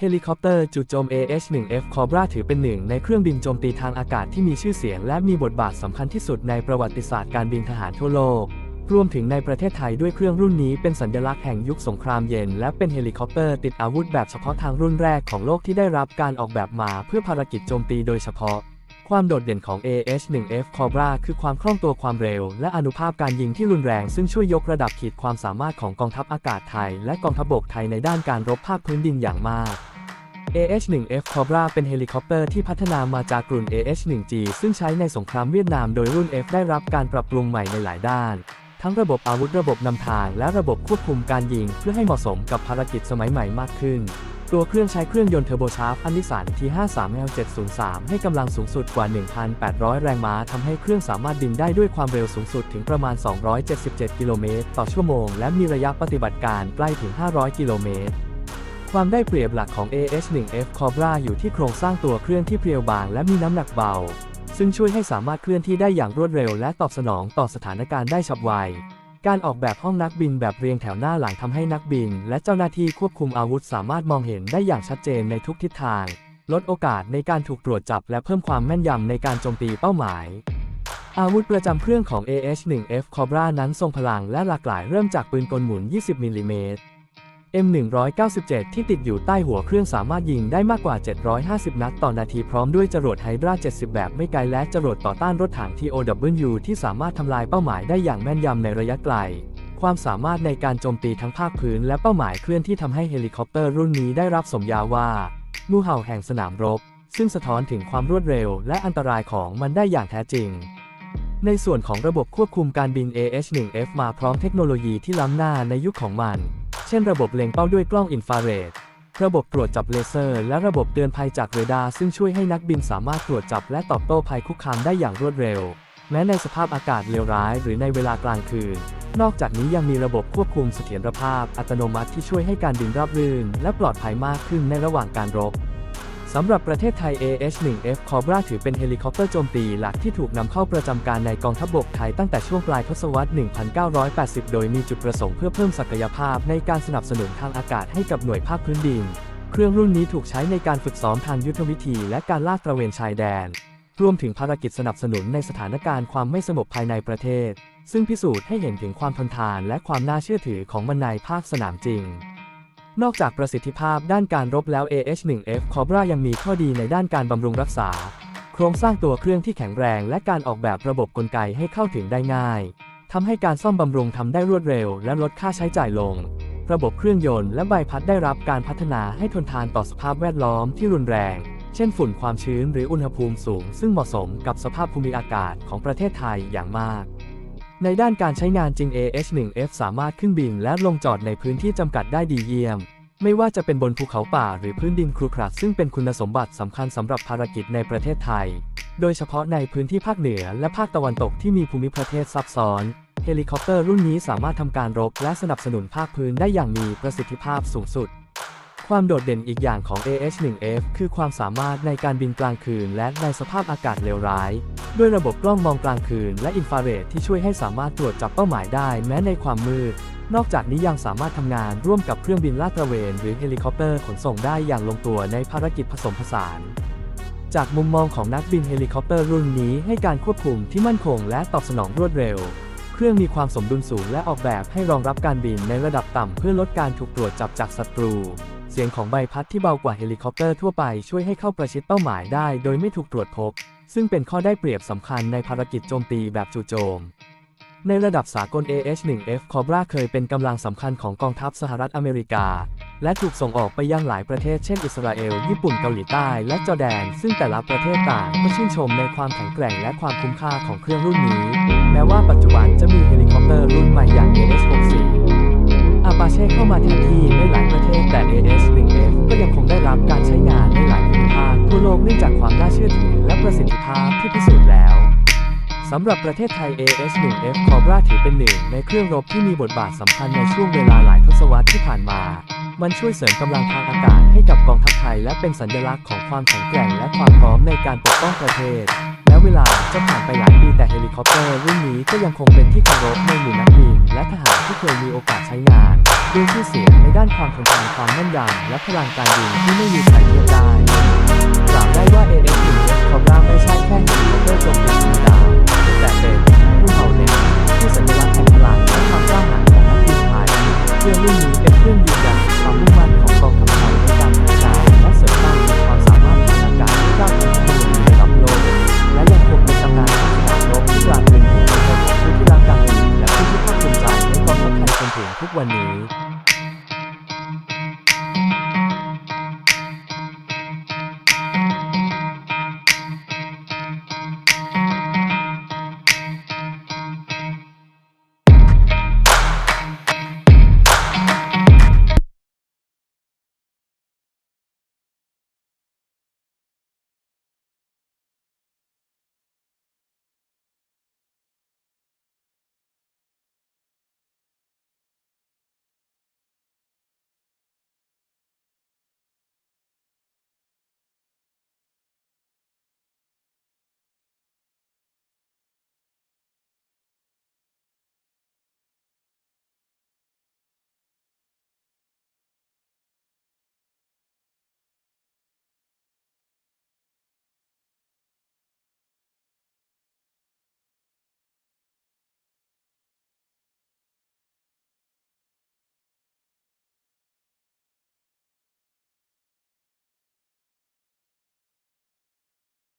เฮลิคอปเตอร์จุดโจม AH-1F Cobra ถือเป็นหนึ่งในเครื่องบินโจมตีทางอากาศที่มีชื่อเสียง และมีบทบาทสำคัญที่สุดในประวัติศาสตร์การบินทหารทั่วโลก รวมถึงในประเทศไทยด้วยเครื่องรุ่นนี้เป็นสัญลักษณ์แห่งยุคสงครามเย็น และเป็นเฮลิคอปเตอร์ติดอาวุธแบบเฉพาะทางรุ่นแรกของโลกที่ได้รับการออกแบบมาเพื่อภารกิจโจมตีโดยเฉพาะ ความโดดเด่นของ AH-1F Cobra คือความคล่องตัวความเร็ว และอนุภาพการยิงที่รุนแรงซึ่งช่วยยกระดับขีดความสามารถของกองทัพอากาศไทย และกองทัพบกไทยในด้านการรบภาคพื้นดินอย่างมาก AH-1F Cobra เป็นเฮลิคอปเตอร์ที่พัฒนามาจากกลุ่น AH-1G ซึ่งใช้ในสงครามเวียดนามโดยรุ่น F ได้รับการปรับปรุงใหม่ในหลายด้าน ทั้งระบบอาวุธระบบนำทาง และระบบควบคุมการยิง เพื่อให้เหมาะสมกับภารกิจสมัยใหม่มากขึ้น ตัวเครื่องใช้เครื่องยนต์เทอร์โบชาร์ปอันนิสัน T53L703 ให้กำลังสูงสุดกว่า 1,800 แรงม้าทำให้เครื่องสามารถบินได้ด้วยความเร็วสูงสุดถึงประมาณ 277 กิโลเมตรต่อชั่วโมง และมีระยะปฏิบัติการใกล้ถึง 500 กิโลเมตรความได้เปรียบหลักของ AH-1F Cobra อยู่ที่โครงสร้างตัวเครื่องที่เพรียวบางและมีน้ำหนักเบา ซึ่งช่วยให้สามารถเคลื่อนที่ได้อย่างรวดเร็วและตอบสนองต่อสถานการณ์ได้ฉับไว การออกแบบห้องนักบินแบบเรียงแถวหน้าหลังทำให้นักบิน และเจ้าหน้าที่ควบคุมอาวุธสามารถมองเห็นได้อย่างชัดเจนในทุกทิศทาง ลดโอกาสในการถูกตรวจจับและเพิ่มความแม่นยำในการโจมตีเป้าหมาย อาวุธประจำเครื่องของ AH-1F Cobra นั้นทรงพลังและหลากหลายเริ่มจากปืนกลหมุน 20 มิลลิเมตร M197 ที่ติดอยู่ใต้หัวเครื่องสามารถยิงได้มากกว่า 750 นัดต่อนาทีพร้อมด้วยจรวดไฮดรา 70 แบบไม่ไกลและจรวดต่อต้านรถถัง TOW ที่สามารถทำลายเป้าหมายได้อย่างแม่นยำในระยะไกล ความสามารถในการโจมตีทั้งภาคพื้นและเป้าหมายเคลื่อนที่ทำให้เฮลิคอปเตอร์รุ่นนี้ได้รับสมญาว่างูเห่าแห่งสนามรบ ซึ่งสะท้อนถึงความรวดเร็วและอันตรายของมันได้อย่างแท้จริงในส่วนของระบบควบคุมการบิน AH-1F มาพร้อมเทคโนโลยีที่ล้ำหน้าในยุคของมัน เช่นระบบเล็งเป้าด้วยกล้องอินฟราเรด ระบบตรวจจับเลเซอร์ และระบบเตือนภัยจากเรดาร์ซึ่งช่วยให้นักบินสามารถตรวจจับและตอบโต้ภัยคุกคามได้อย่างรวดเร็ว แม้ในสภาพอากาศเลวร้ายหรือในเวลากลางคืน นอกจากนี้ยังมีระบบควบคุมเสถียรภาพ อัตโนมัติที่ช่วยให้การบินราบรื่น และปลอดภัยมากขึ้นในระหว่างการรบ สำหรับประเทศไทย AH-1F Cobra ถือเป็นเฮลิคอปเตอร์โจมตีหลักที่ถูกนำเข้าประจำการในกองทัพบกไทยตั้งแต่ช่วงปลายทศวรรษ 1980 โดยมีจุดประสงค์เพื่อเพิ่มศักยภาพในการสนับสนุนทางอากาศให้กับหน่วยภาคพื้นดิน เครื่องรุ่นนี้ถูกใช้ในการฝึกซ้อมทางยุทธวิธีและการลาดตระเวนชายแดน รวมถึงภารกิจสนับสนุนในสถานการณ์ความไม่สงบภายในประเทศ ซึ่งพิสูจน์ให้เห็นถึงความทนทานและความน่าเชื่อถือของมันในภาคสนามจริง นอกจากประสิทธิภาพด้านการรบแล้ว AH-1F Cobra ยังมีข้อดีในด้านการบำรุงรักษา โครงสร้างตัวเครื่องที่แข็งแรงและการออกแบบระบบกลไกให้เข้าถึงได้ง่ายทำให้การซ่อมบำรุงทำได้รวดเร็ว และลดค่าใช้จ่ายลง ระบบเครื่องยนต์และใบพัดได้รับการพัฒนาให้ทนทานต่อสภาพแวดล้อมที่รุนแรง เช่นฝุ่นความชื้นหรืออุณหภูมิสูง ซึ่งเหมาะสมกับสภาพภูมิอากาศของประเทศไทยอย่างมาก ในด้านการใช้งานจริง AH-1F สามารถขึ้นบินและลงจอดในพื้นที่จำกัดได้ดีเยี่ยม ไม่ว่าจะเป็นบนภูเขาป่าหรือพื้นดินครุขระซึ่งเป็นคุณสมบัติสำคัญสำหรับภารกิจในประเทศไทย โดยเฉพาะในพื้นที่ภาคเหนือและภาคตะวันตกที่มีภูมิประเทศซับซ้อน เฮลิคอปเตอร์รุ่นนี้สามารถทำการรบและสนับสนุนภาคพื้นได้อย่างมีประสิทธิภาพสูงสุด ความโดดเด่นอีกอย่างของ AH-1F คือความสามารถในการบินกลางคืนและในสภาพอากาศเลวร้าย ด้วยระบบกล้องมองกลางคืนและอินฟราเรดที่ช่วยให้สามารถตรวจจับเป้าหมายได้แม้ในความมืด นอกจากนี้ยังสามารถทำงานร่วมกับเครื่องบินลาดตระเวน หรือเฮลิคอปเตอร์ขนส่งได้อย่างลงตัวในภารกิจผสมผสาน จากมุมมองของนักบินเฮลิคอปเตอร์รุ่นนี้ให้การควบคุมที่มั่นคงและตอบสนองรวดเร็วเครื่องมีความสมดุลสูงและออกแบบให้รองรับการบินในระดับต่ำเพื่อลดการถูกตรวจจับจากศัตรู สียงของใบพัดที่เบากว่าเฮลิคอปเตอร์ทั่วไปช่วยให้เข้าประชิดเป้าหมายได้โดยไม่ถูกตรวจพบ ซึ่งเป็นข้อได้เปรียบสำคัญในภารกิจโจมตีแบบจู่โจม ในระดับสากล AH-1F Cobra เคยเป็นกำลังสำคัญของกองทัพสหรัฐอเมริกา และถูกส่งออกไปยังหลายประเทศเช่นอิสราเอล ญี่ปุ่นเกาหลีใต้ และจอร์แดน ซึ่งแต่ละประเทศต่างก็ชื่นชมในความแข็งแกร่งและความคุ้มค่าของเครื่องรุ่นนี้ แม้ว่าปัจจุบันจะมีเฮลิคอปเตอร์รุ่นใหม่อย่าง AH-64 ปาเช่เข้ามาแทนที่ในหลายประเทศแต่ AS 1F ก็ยังคงได้รับการใช้งานในหลายภูมิภาคทั่วโลกเนื่องจากความน่าเชื่อถือและประสิทธิภาพที่พิสูจน์แล้วสำหรับประเทศไทย AS1F Cobra ถือเป็นหนึ่งในเครื่องรบที่มีบทบาทสำคัญในช่วงเวลาหลายทศวรรษที่ผ่านมา มันช่วยเสริมกำลังทางอากาศให้กับกองทัพไทย และเป็นสัญลักษณ์ของความแข็งแกร่งและความพร้อมในการปกป้องประเทศ และเวลาจะผ่านไปหลายปีแต่เฮลิคอปเตอร์รุ่นนี้ก็ยังคงเป็นที่เคารพในหมู่นักบิน ด้วยที่เสียในด้านความทนทานความแม่นยำและพลังการดึงที่ไม่มีใครเทียบได้กล่าวได้ว่า a อเอ็ t คอบราไม่ใช่แค่ฮีโร่โจมตีธรรมดาแต่เป็น